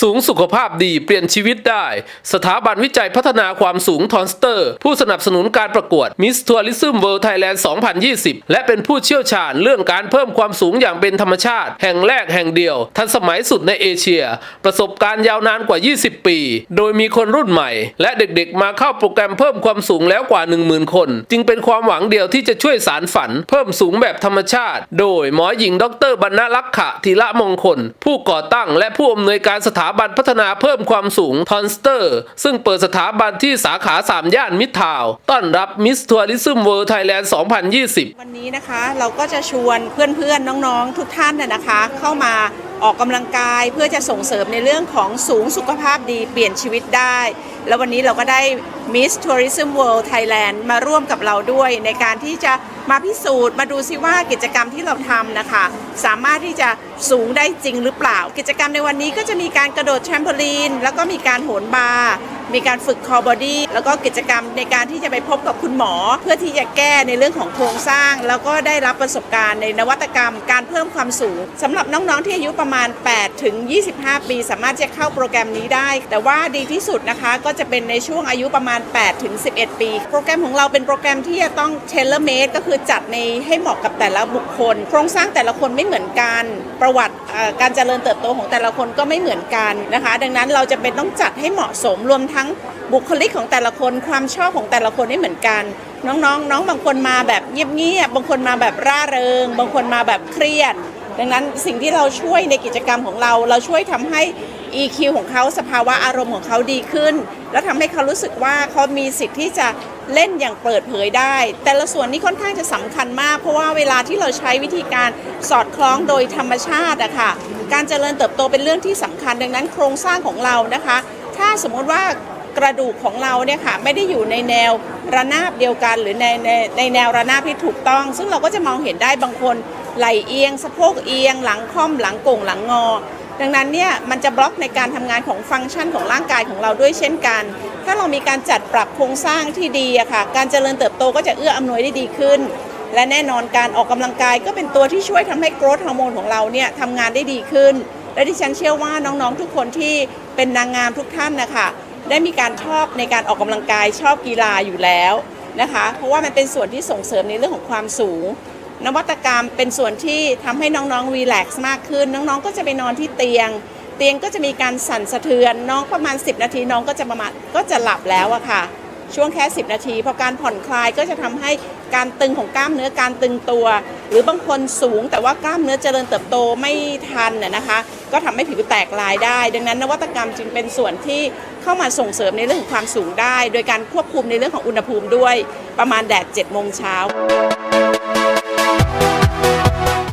สูงสุขภาพดีเปลี่ยนชีวิตได้ สถาบันวิจัยพัฒนาความสูงทอนสเตอร์ ผู้สนับสนุนการประกวด Miss Tourism World Thailand 2020 และเป็นผู้เชี่ยวชาญเรื่องการเพิ่มความสูงอย่างเป็นธรรมชาติ แห่งแรกแห่งเดียว ทันสมัยสุดในเอเชีย ประสบการณ์ยาวนานกว่า 20 ปี โดยมีคนรุ่นใหม่ และเด็กๆ มาเข้าโปรแกรมเพิ่มความสูงแล้วกว่า 10,000 คน จึงเป็นความหวังเดียวที่จะช่วยสารฝัน เพิ่มสูงแบบธรรมชาติ โดยหมอหญิงดรบรรณลักขะธีระมงคล ผู้ก่อตั้งและผู้อำนวยการสถาาบันพัฒนาเพิ่มความสูงทอนสเตอร์ ซึ่งเปิดสถาบันที่สาขา 3 ย่านมิตรทาวต้อนรับมิสทัวริซึมเวิลด์ไทยแลนด์ 2020 วันนี้นะคะ เราก็จะชวนเพื่อนๆ น้องๆ ทุกท่านนะนะคะ เข้ามาออกกำลังกายเพื่อจะส่งเสริมในเรื่องของสูงสุขภาพดีเปลี่ยนชีวิตได้ แล้ววันนี้เราก็ได้ Miss Tourism World Thailand มาร่วมกับเราด้วย ในการที่จะมาพิสูจน์มาดูซิว่ากิจกรรมที่เราทำนะคะ สามารถที่จะสูงได้จริงหรือเปล่า กิจกรรมในวันนี้ก็จะมีการกระโดดแชมเปอลีน แล้วก็มีการโหนบาร์ มีการฝึกคอบอดี้แล้วก็กิจกรรมในการที่จะไปพบกับคุณหมอ เพื่อที่จะแก้ในเรื่องของโครงสร้าง แล้วก็ได้รับประสบการณ์ในนวัตกรรม การเพิ่มความสูงสำหรับน้องๆที่อายุประมาณ 8 ถึง 25 ปี สามารถจะเข้าโปรแกรมนี้ได้ แต่ว่าดีที่สุดนะคะก็จะเป็นในช่วงอายุประมาณ 8 ถึง 11 ปี โปรแกรมของเราเป็นโปรแกรมที่จะต้องเทเลเมดก็คือจัดในให้เหมาะกับแต่ละบุคคล โครงสร้างแต่ละคนไม่เหมือนกันประวัติการเจริญเติบโตของแต่ละคนก็ไม่เหมือนกันนะคะ ดังนั้นเราจะเป็นต้องจัดให้เหมาะสมรวมทั้งบุคลิกของแต่ละคนความชอบของแต่ละคนไม่เหมือนกัน น้องๆน้องบางคนมาแบบเงียบๆบางคนมาแบบร่าเริง บางคนมาแบบเครียด ดังนั้นสิ่งที่เราช่วยในกิจกรรมของเรา เราช่วยทำให้ EQ ของเขาสภาวะอารมณ์ของเขาดีขึ้น แล้วทำให้เขารู้สึกว่าเขามีสิทธิ์ที่จะเล่นอย่างเปิดเผยได้ แต่ละส่วนนี้ค่อนข้างจะสำคัญมาก เพราะว่าเวลาที่เราใช้วิธีการสอดคล้องโดยธรรมชาติอะค่ะการเจริญเติบโตเป็นเรื่องที่สำคัญดังนั้นโครงสร้างของเรานะคะาสมมติว่ากระดูกของเราเนี่ยค่ะไม่ได้อยู่ในแนวระนาบเดียวกัน หรือในในในแนวระนาบที่ถูกต้อง ซึ่งเราก็จะมองเห็นได้บางคนไหลเอียง สะโพกเอียง หลังค่อมหลังโก่งหลังงอ ดังนั้นเนี่ยมันจะบล็อกในการทำงานของฟังก์ชันของร่างกายของเราด้วยเช่นกัน ถ้าเรามีการจัดปรับโครงสร้างที่ดีอะค่ะการเจริญเติบโตก็จะเอื้ออำนวยได้ดีขึ้น และแน่นอนการออกกำลังกายก็เป็นตัวที่ช่วยทำให้โกรทฮอร์โมนของเราเนี่ยทำงานได้ดีขึ้น และดิฉันเชื่อว่าน้องๆทุกคนที่เป็นนางงามทุกท่านนะคะได้มีการชอบในการออกกำลังกายชอบกีฬาอยู่แล้วนะคะเพราะว่ามันเป็นส่วนที่ส่งเสริมในเรื่องของความสูง นวัตกรรมเป็นส่วนที่ทำให้น้องๆรีแลกซ์มากขึ้น น้องๆก็จะไปนอนที่เตียง เตียงก็จะมีการสั่นสะเทือนน้องประมาณ 10 นาทีน้องก็จะประมาณก็จะหลับแล้วอะค่ะช่วงแค่ 10 นาทีพอการผ่อนคลายก็จะทำให้การตึงของกล้ามเนื้อการตึงตัว หรือบางคนสูงแต่ว่ากล้ามเนื้อเจริญเติบโตไม่ทันน่ะนะคะ ก็ทำให้ผิวแตกลายได้ ดังนั้นนวัตกรรมจึงเป็นส่วนที่เข้ามาส่งเสริมในเรื่องของความสูงได้ โดยการควบคุมในเรื่องของอุณหภูมิด้วยประมาณแดด7โมงเช้า